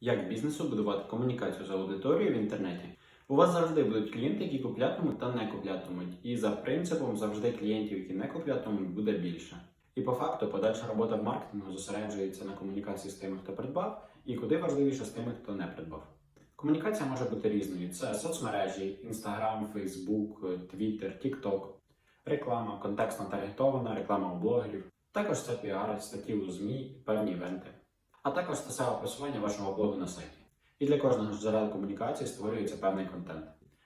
Як бізнесу будувати комунікацію з аудиторією в інтернеті? У вас завжди будуть клієнти, які куплятимуть та не куплятимуть. І за принципом завжди клієнтів, які не куплятимуть, буде більше. І по факту подальша робота в маркетингу зосереджується на комунікації з тими, хто придбав, і куди важливіше з тими, хто не придбав. Комунікація може бути різною: це соцмережі, Instagram, Facebook, Twitter, TikTok, реклама, контекстно таргетована, реклама у блогерів. Також це піар, статті у ЗМІ, певні івенти, а також саме просування вашого блогу на сайті. І для кожного з джерел комунікації створюється певний контент.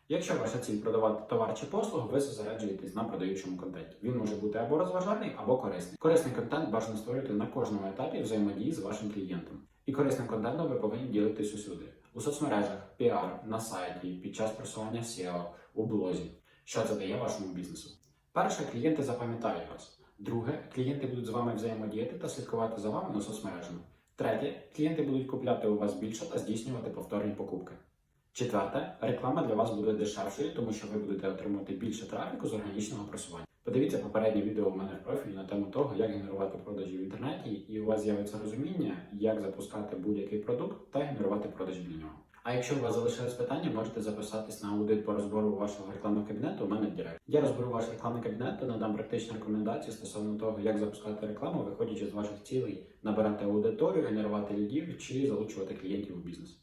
Якщо ваша ціль продавати товар чи послугу, ви зосереджуєтесь на продаючому контенті. Він може бути або розважальний, або корисний. Корисний контент бажано створювати на кожному етапі взаємодії з вашим клієнтом. І корисним контентом ви повинні ділитись усюди: у соцмережах, піар, на сайті, під час просування SEO, у блозі. Що це дає вашому бізнесу? Перше, клієнти запам'ятають вас. Друге, клієнти будуть з вами взаємодіяти та слідкувати за вами на соцмережах. Третє, клієнти будуть купляти у вас більше та здійснювати повторні покупки. Четверте, реклама для вас буде дешевшою, тому що ви будете отримувати більше трафіку з органічного просування. Подивіться попереднє відео у мене в профілі на тему того, як генерувати продажі в інтернеті, і у вас з'явиться розуміння, як запускати будь-який продукт та генерувати продажі для нього. А якщо у вас залишились питання, можете записатись на аудит по розбору вашого рекламного кабінету у мене Директ. Я розберу ваш рекламний кабінет та надам практичні рекомендації стосовно того, як запускати рекламу, виходячи з ваших цілей, набирати аудиторію, генерувати лідів чи залучувати клієнтів у бізнес.